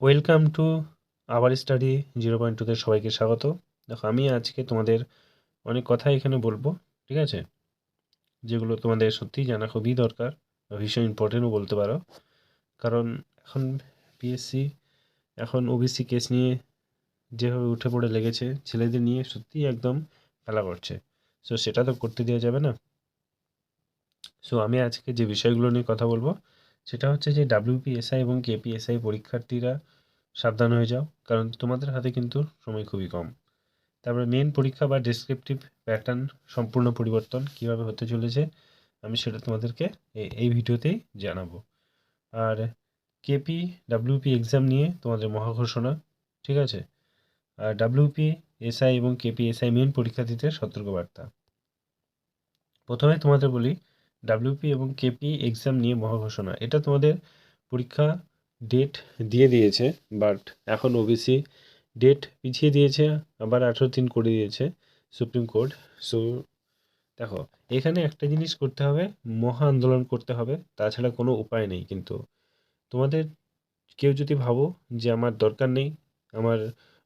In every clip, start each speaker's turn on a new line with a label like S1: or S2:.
S1: Welcome to আবার study zero point টুতে সবাইকে স্বাগত। দেখো, আমি আজকে তোমাদের অনেক কথা এখানে বলব, ঠিক আছে? যেগুলো তোমাদের সত্যিই জানা খুবই দরকার ভীষণ ইম্পর্টেন্টও বলতে পারো। কারণ এখন পিএসসি এখন ওবিসি কেস নিয়ে যেভাবে উঠে পড়ে লেগেছে, ছেলেদের নিয়ে সত্যিই একদম খেলা করছে সো সেটা তো করতে দেওয়া যাবে না। সো আমি আজকে যে বিষয়গুলো নিয়ে কথা বলব সেটা হচ্ছে যে ডাব্লিউপিএসআই এবং কেপিএসআই পরীক্ষার্থীরা সাবধান হয়ে যাও, কারণ তোমাদের হাতে কিন্তু সময় খুবই কম। তারপরে মেন পরীক্ষা বা ডেসক্রিপটিভ প্যাটার্ন সম্পূর্ণ পরিবর্তন কীভাবে হতে চলেছে, আমি সেটা তোমাদেরকে এই ভিডিওতেই জানাব। আর কেপি ডাব্লিউপি এক্সাম নিয়ে তোমাদের মহাঘোষণা, ঠিক আছে? আর ডাব্লিউপি এসআই এবং কেপি এসআই মেন পরীক্ষার্থীদের সতর্কবার্তা। প্রথমে তোমাদের বলি ডাব্লিউপি এবং কেপি এক্সাম নিয়ে মহাঘোষণা। এটা তোমাদের পরীক্ষা ডেট দিয়ে দিয়েছে বাট এখন ওবিসি ডেট পিছিয়ে দিয়েছে, আবার আঠেরো দিন করে দিয়েছে সুপ্রিম কোর্ট সো দেখো, এখানে একটা জিনিস করতে হবে, মহা আন্দোলন করতে হবে, তাছাড়া কোনো উপায় নেই কিন্তু। তোমাদের কেউ যদি ভাবো যে আমার দরকার নেই, আমার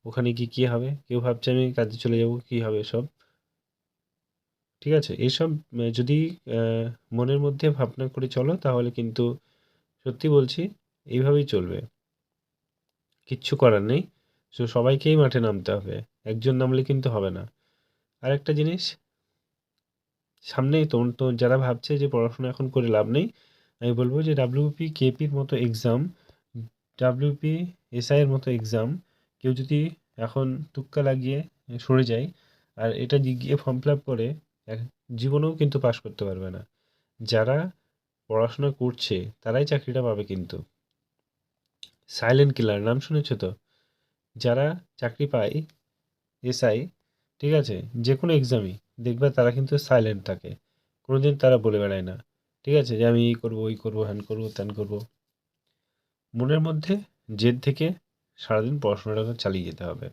S1: ওখানে কি কী হবে, কেউ ভাবছে আমি কাজে চলে যাব, কী হবে সব? ঠিক আছে? এসব যদি মনের মধ্যে ভাবনা করে চলো, তাহলে কিন্তু সত্যি বলছি, এইভাবেই চলবে। কিচ্ছু করার নেই। সো, সবাইকেই মাঠে নামতে হবে। একজন নামলে কিন্তু হবে না। আর একটা জিনিস, সামনেই তো যারা ভাবছে যে পড়াশোনা এখন করে লাভ নেই, আমি বলব যে ডাব্লিউপি কেপির মতো এক্সাম ডাব্লিউপি এসআইয়ের মতো এক্সাম কেউ যদি এখন তুক্কা লাগিয়ে সরে যায়, আর এটা গিয়ে ফর্ম ফিল আপ করে জীবনেও কিন্তু পাশ করতে পারবে না। যারা পড়াশোনা করছে, তারাই চাকরিটা পাবে কিন্তু। সাইলেন্ট কিলার নাম শুনেছো তো? যারা চাকরি পায়, এসআই, ঠিক আছে? যে কোনো এক্সামই দেখবে তারা কিন্তু সাইলেন্ট থাকে। কোনোদিন তারা বলে বেড়ায় না। ঠিক আছে? যে আমি এই করব, ওই করব, হ্যান করব, ত্যান করব। মনের মধ্যে জেদ থেকে সারাদিন পড়াশোনাটাকে চালিয়ে যেতে হবে।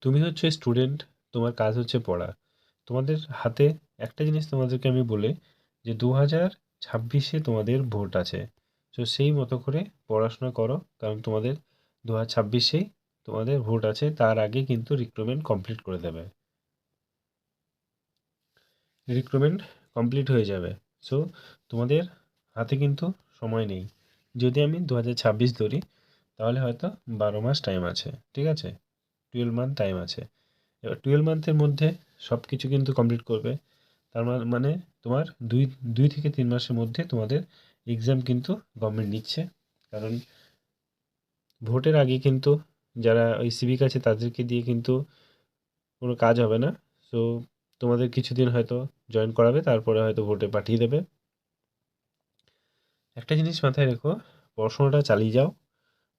S1: তুমি হচ্ছে স্টুডেন্ট তোমার কাজ হচ্ছে পড়া। তোমাদের হাতে একটা জিনিস তোমাদেরকে আমি বলে যে দু হাজার ছাব্বিশে তোমাদের ভোট আছে। তো সেই মতো করে পড়াশোনা করো, কারণ তোমাদের দু হাজার ছাব্বিশেই তোমাদের ভোট আছে, তার আগে কিন্তু রিক্রুটমেন্ট কমপ্লিট করে দেবে। রিক্রুটমেন্ট কমপ্লিট হয়ে যাবে। সো তোমাদের হাতে কিন্তু সময় নেই। যদি আমি দু হাজার ছাব্বিশ ধরি, তাহলে হয়তো বারো মাস টাইম আছে, ঠিক আছে? টুয়েলভ মান্থ টাইম আছে। এবার টুয়েলভ মান্থের মধ্যে সব কিছু কিন্তু কমপ্লিট করবে। তার মানে তোমার দুই দুই থেকে তিন মাসের মধ্যে তোমাদের এক্সাম কিন্তু গভর্নমেন্ট নিচ্ছে। কারণ ভোটের আগে কিন্তু যারা ওই সিভিক আছে তাদেরকে দিয়ে কিন্তু কোনো কাজ হবে না। সো তোমাদের কিছুদিন হয়তো জয়েন করাবে, তারপরে হয়তো ভোটে পাঠিয়ে দেবে। একটা জিনিস মাথায় রেখো, পড়াশোনাটা চালিয়ে যাও।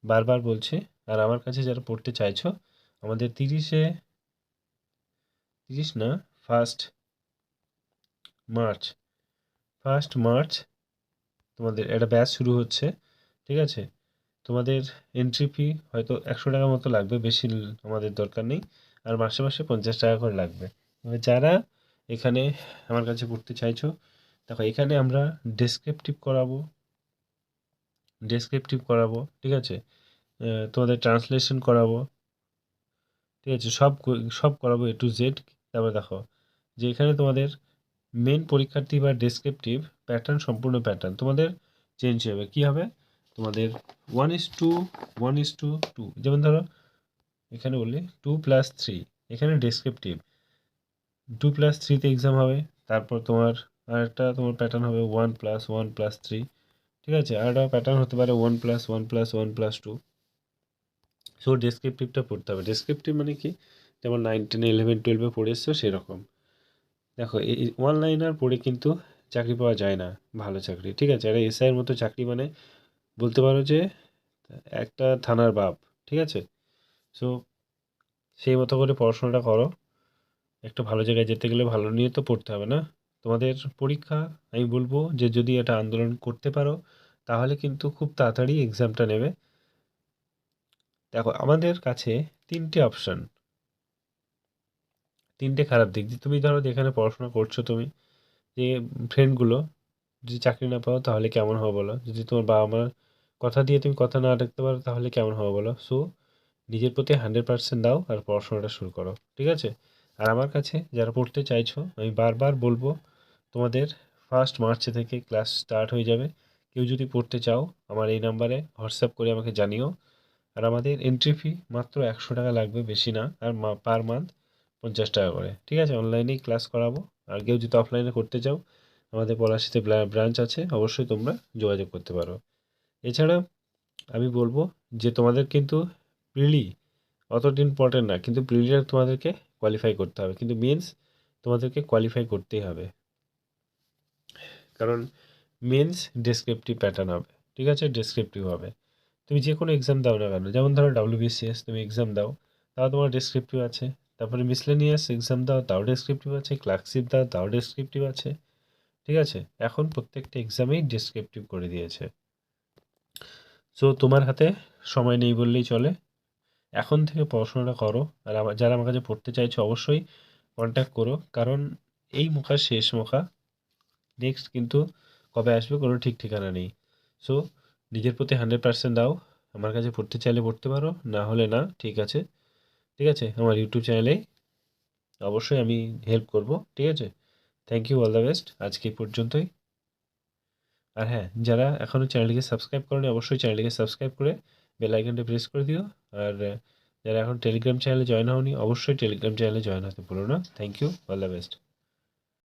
S1: বারবার বলছি, আর আমার কাছে যারা পড়তে চাইছো, আমাদের তিরিশে তিরিশ না ফার্স্ট মার্চ ফার্স্ট মার্চ তোমাদের, একটা ব্যাচ শুরু হচ্ছে, ঠিক আছে? তোমাদের এন্ট্রি ফি হয়তো একশো টাকা মতো লাগবে, বেশি আমাদের দরকার নেই, আর মাসে মাসে পঞ্চাশ টাকা করে লাগবে। এবার যারা এখানে আমার কাছে পড়তে চাইছো, দেখো এখানে আমরা ডেসক্রিপটিভ করাবো ডেসক্রিপটিভ করাবো, ঠিক আছে? তোমাদের ট্রান্সলেশন করাবো, ঠিক আছে? সব সব করাবো এ টু জেড তারপরে দেখো, যে এখানে তোমাদের মেন পরীক্ষার্থী বা ডেসক্রিপটিভ প্যাটার্ন সম্পূর্ণ প্যাটার্ন তোমাদের চেঞ্জ হবে। কি হবে? তোমাদের one is two one is two two যেমন ধরো, এখানে বললি টু প্লাস থ্রি এখানে ডেসক্রিপটিভ টু প্লাস থ্রিতে এক্সাম হবে, তারপর তোমার আরেকটা তোমার প্যাটার্ন হবে one plus one plus three ঠিক আছে? আর একটা প্যাটার্ন হতে পারে one plus one plus one plus two so ডেসক্রিপটিভটা পড়তে হবে। ডেসক্রিপটিভ মানে কি? যেমন নাইন টেন ইলেভেন টুয়েলভে পড়ে এসছো, সেরকম। দেখো, এই ওয়ান লাইনার পড়ে কিন্তু চাকরি পাওয়া যায় না, ভালো চাকরি। ঠিক আছে আর এসআইয়ের মতো চাকরি মানে বলতে পারো যে, একটা থানার বাপ, ঠিক আছে? সো সেই মতো করে পড়াশোনাটা করো। একটা ভালো জায়গায় যেতে গেলে ভালো নিয়ে তো পড়তে হবে না? তোমাদের পরীক্ষা, আমি বলব যে যদি এটা আন্দোলন করতে পারো, তাহলে কিন্তু খুব তাড়াতাড়ি এক্সামটা নেবে। দেখো, আমাদের কাছে তিনটে অপশান তিনটে খারাপ দিক। যে তুমি ধরো যেখানে পড়াশোনা করছ তুমি, যে ফ্রেন্ডগুলো যদি চাকরি না পাও তাহলে কেমন হবে বলো? যদি তোমার বাবা মার কথা দিয়ে তুমি কথা না রাখতে পারো তাহলে কেমন হবে বলো? সো নিজের প্রতি হান্ড্রেড পার্সেন্ট দাও আর পড়াশোনাটা শুরু করো, ঠিক আছে? আর আমার কাছে যারা পড়তে চাইছো, আমি বারবার বলব, তোমাদের ফার্স্ট মার্চে থেকে ক্লাস স্টার্ট হয়ে যাবে। কেউ যদি পড়তে চাও, আমার এই নাম্বারে হোয়াটসঅ্যাপ করে আমাকে জানিও। আর আমাদের এন্ট্রি ফি মাত্র একশো টাকা লাগবে, বেশি না। আর পার মান্থ পঞ্চাশ টাকা করে। ঠিক আছে অনলাইনেই ক্লাস করাবো। আর কেউ যদি অফলাইনে করতে চাও, আমাদের পলাশিতে ব্রাঞ্চ আছে, অবশ্যই তোমরা যোগাযোগ করতে পারো। এছাড়া আমি বলব যে, তোমাদের কিন্তু প্রিলি অতটা ইম্পর্টেন্ট না, কিন্তু প্রিলিটা তোমাদেরকে কোয়ালিফাই করতে হবে। কিন্তু মেন্স তোমাদেরকে কোয়ালিফাই করতেই হবে। কারণ মেন্স ডেসক্রিপটিভ প্যাটার্ন হবে। ঠিক আছে ডেসক্রিপটিভ হবে। তুমি যে কোনো এক্সাম দাও না কেন, যেমন ধরো ডাব্লিউবিসিএস তুমি এক্সাম দাও, তাও তোমার ডেসক্রিপটিভ আছে। তারপরে মিসলেনিয়াস এক্সাম দাও, তাও ডেসক্রিপটিভ আছে ক্লার্কশিপ দাও, তাও ডেসক্রিপটিভ আছে, ঠিক আছে? এখন প্রত্যেকটা এক্সামেই ডেসক্রিপটিভ করে দিয়েছে। সো তোমার হাতে সময় নেই বললেই চলে। এখন থেকে পড়াশোনাটা করো, আর যারা আমার কাছে পড়তে চাইছো অবশ্যই কন্ট্যাক্ট করো, কারণ এই মোকা শেষ মুখা। নেক্সট কিন্তু কবে আসবে কোনো ঠিক ঠিকানা নেই। সো নিজের প্রতি হান্ড্রেড পার্সেন্ট দাও, আমার কাছে পড়তে চাইলে পড়তে পারো, না হলে না, ঠিক আছে? ঠিক আছে? আমার ইউটিউব চ্যানেলে অবশ্যই আমি হেল্প করব, ঠিক আছে? Thank you all the best আজকে পর্যন্তই। আর হ্যাঁ যারা এখনও চ্যানেলটিকে সাবস্ক্রাইব করেনি, অবশ্যই চ্যানেলটিকে সাবস্ক্রাইব করে বেল আইকনটা প্রেস করে দিও। আর যারা এখন টেলিগ্রাম চ্যানেলে জয়েন হওনি, অবশ্যই টেলিগ্রাম চ্যানেলে জয়েন হতে ভুলো না। Thank you all the best